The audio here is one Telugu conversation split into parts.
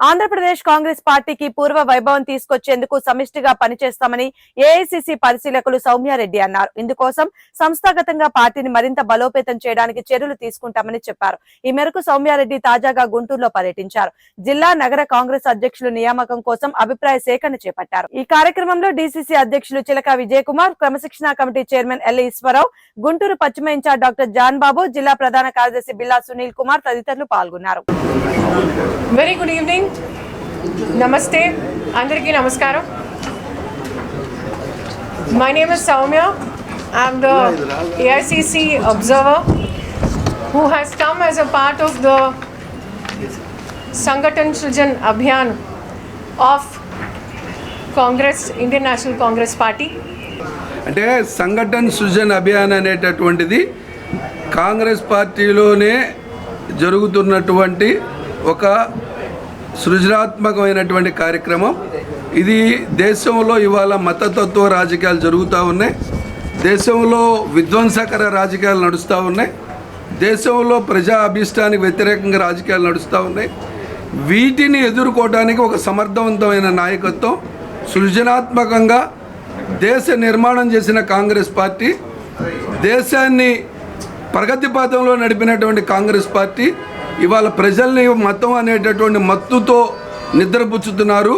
ఆంధ్రప్రదేశ్ కాంగ్రెస్ పార్టీకి పూర్వ వైభవం తీసుకొచ్చేందుకు సమిష్టిగా పనిచేస్తామని ఏఐసిసి పరిశీలకులు సౌమ్యారెడ్డి అన్నారు. ఇందుకోసం సంస్థాగతంగా పార్టీని మరింత బలోపేతం చేయడానికి చర్యలు తీసుకుంటామని చెప్పారు. ఈ మేరకు సౌమ్యారెడ్డి తాజాగా గుంటూరులో పర్యటించారు. జిల్లా నగర కాంగ్రెస్ అధ్యక్షులు నియామకం కోసం అభిప్రాయ సేకరణ చేపట్టారు. ఈ కార్యక్రమంలో డిసిసి అధ్యక్షులు చిలక విజయకుమార్ క్రమశిక్షణ committee chairman L Eshwararao Guntur పశ్చిమ ఇన్ఛార్జ్ డాక్టర్ జాన్ బాబు జిల్లా ప్రధాన కార్యదర్శి బిల్లా సునీల్ కుమార్ తదితరులు పాల్గొన్నారు. వెరీ గుడ్ ఈవినింగ్ నమస్తే అందరికీ నమస్కారం. My name is Soumya I'm the AICC observer who has come as a part of the Sangathan Srijan Abhiyan of Congress Indian National Congress party అంటే సంఘటన్ సృజన్ అభియాన్ అనేటటువంటిది కాంగ్రెస్ పార్టీలోనే జరుగుతున్నటువంటి ఒక సృజనాత్మకమైనటువంటి కార్యక్రమం. ఇది దేశంలో ఇవాళ మతతత్వ రాజకీయాలు జరుగుతూ ఉన్నాయి. దేశంలో విధ్వంసకర రాజకీయాలు నడుస్తూ ఉన్నాయి. దేశంలో ప్రజా అభిష్టానికి వ్యతిరేకంగా రాజకీయాలు నడుస్తూ ఉన్నాయి. వీటిని ఎదుర్కోవడానికి ఒక సమర్థవంతమైన నాయకత్వం సృజనాత్మకంగా దేశ నిర్మాణం చేసిన కాంగ్రెస్ పార్టీ దేశాన్ని ప్రగతి పథంలో నడిపినటువంటి కాంగ్రెస్ పార్టీ ఇవాళ ప్రజల్ని మతం అనేటటువంటి మత్తుతో నిద్రపుచ్చుతున్నారు.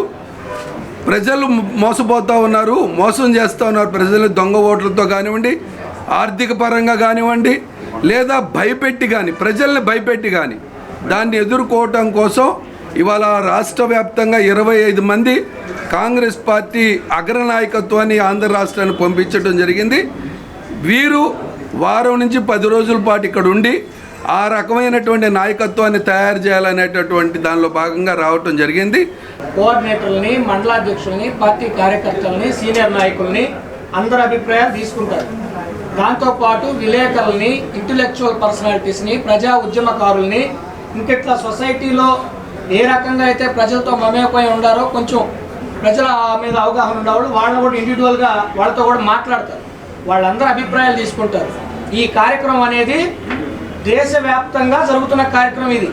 ప్రజలు మోసపోతూ ఉన్నారు మోసం చేస్తూ ఉన్నారు ప్రజలు దొంగ ఓట్లతో కానివ్వండి ఆర్థిక పరంగా కానివ్వండి లేదా భయపెట్టి కానీ ప్రజల్ని భయపెట్టి కానీ దాన్ని ఎదుర్కోవటం కోసం ఇవాళ రాష్ట్ర వ్యాప్తంగా ఇరవై ఐదు మంది కాంగ్రెస్ పార్టీ అగ్రనాయకత్వాన్ని ఆంధ్ర రాష్ట్రాన్ని పంపించడం జరిగింది. వీరు వారం నుంచి పది రోజుల పాటు ఇక్కడ ఉండి ఆ రకమైనటువంటి నాయకత్వాన్ని తయారు చేయాలనేటటువంటి దానిలో భాగంగా రావటం జరిగింది. కోఆర్డినేటర్లని మండలాధ్యక్షుల్ని పార్టీ కార్యకర్తలని సీనియర్ నాయకుల్ని అందరి అభిప్రాయాలు తీసుకుంటారు. దాంతోపాటు విలేకరుల్ని ఇంటలెక్చువల్ పర్సనాలిటీస్ని ప్రజా ఉద్యమకారుల్ని ఇంకెట్లా సొసైటీలో ఏ రకంగా అయితే ప్రజలతో మమేపై ఉండారో కొంచెం ప్రజల మీద అవగాహన ఉండేవాళ్ళు వాళ్ళని కూడా ఇండివిజువల్గా వాళ్ళతో కూడా మాట్లాడతారు. వాళ్ళందరూ అభిప్రాయాలు తీసుకుంటారు. ఈ కార్యక్రమం అనేది దేశవ్యాప్తంగా జరుగుతున్న కార్యక్రమం ఇది.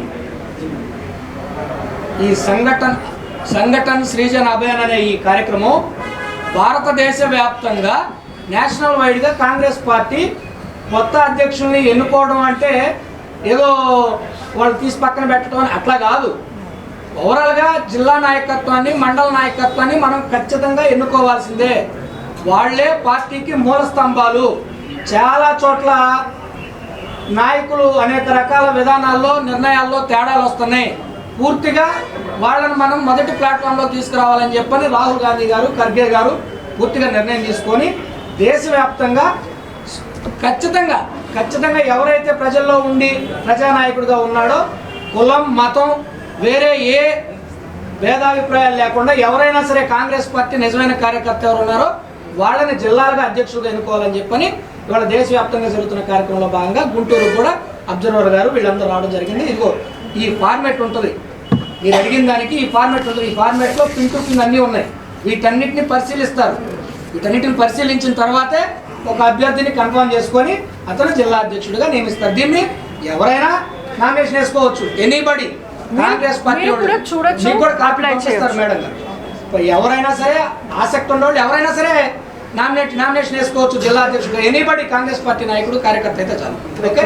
ఈ సంఘటన సంఘటన సృజన్ అభియాన్ అనే ఈ కార్యక్రమం భారతదేశ వ్యాప్తంగా నేషనల్ వైడ్గా కాంగ్రెస్ పార్టీ కొత్త అధ్యక్షుల్ని ఎన్నుకోవడం అంటే ఏదో వాళ్ళు తీసి పక్కన పెట్టడం అని అట్లా కాదు. ఓవరాల్గా జిల్లా నాయకత్వాన్ని మండల నాయకత్వాన్ని మనం ఖచ్చితంగా ఎన్నుకోవాల్సిందే. వాళ్ళే పార్టీకి మూల స్తంభాలు. చాలా చోట్ల నాయకులు అనేక రకాల విధానాల్లో నిర్ణయాల్లో తేడాలు వస్తున్నాయి. పూర్తిగా వాళ్ళని మనం మొదటి ప్లాట్ఫామ్లో తీసుకురావాలని చెప్పని రాహుల్ గాంధీ గారు ఖర్గే గారు పూర్తిగా నిర్ణయం తీసుకొని దేశవ్యాప్తంగా ఖచ్చితంగా ఖచ్చితంగా ఎవరైతే ప్రజల్లో ఉండి ప్రజానాయకుడిగా ఉన్నాడో కులం మతం వేరే ఏ భేదాభిప్రాయాలు లేకుండా ఎవరైనా సరే కాంగ్రెస్ పార్టీ నిజమైన కార్యకర్త ఎవరు ఉన్నారో వాళ్ళని జిల్లాలుగా అధ్యక్షులుగా ఎన్నుకోవాలని చెప్పని ఇవాళ దేశవ్యాప్తంగా జరుగుతున్న కార్యక్రమంలో భాగంగా గుంటూరు కూడా అబ్జర్వర్ గారు వీళ్ళందరూ రావడం జరిగింది. ఇదిగో ఈ ఫార్మేట్ ఉంటుంది. మీరు అడిగిన దానికి ఈ ఫార్మేట్ ఉంటుంది. ఈ ఫార్మేట్లో పిన్ టు పిన్ అన్నీ ఉన్నాయి. వీటన్నిటిని పరిశీలిస్తారు. వీటన్నిటిని పరిశీలించిన తర్వాతే ఒక అభ్యర్థిని కన్ఫర్మ్ చేసుకొని అతను జిల్లా అధ్యక్షుడిగా నియమిస్తారు. దీన్ని ఎవరైనా నామినేషన్ వేసుకోవచ్చు. ఎనీబడి కాంగ్రెస్ పార్టీ కూడా కాపీ. మేడం గారు. ఎవరైనా సరే ఆసక్తి ఉన్నవాళ్ళు ఎవరైనా సరే నామినేట్ నామినేషన్ వేసుకోవచ్చు జిల్లా అధ్యక్షుడు. ఎనీబడి కాంగ్రెస్ పార్టీ నాయకుడు కార్యకర్త అయితే చాలు. ఓకే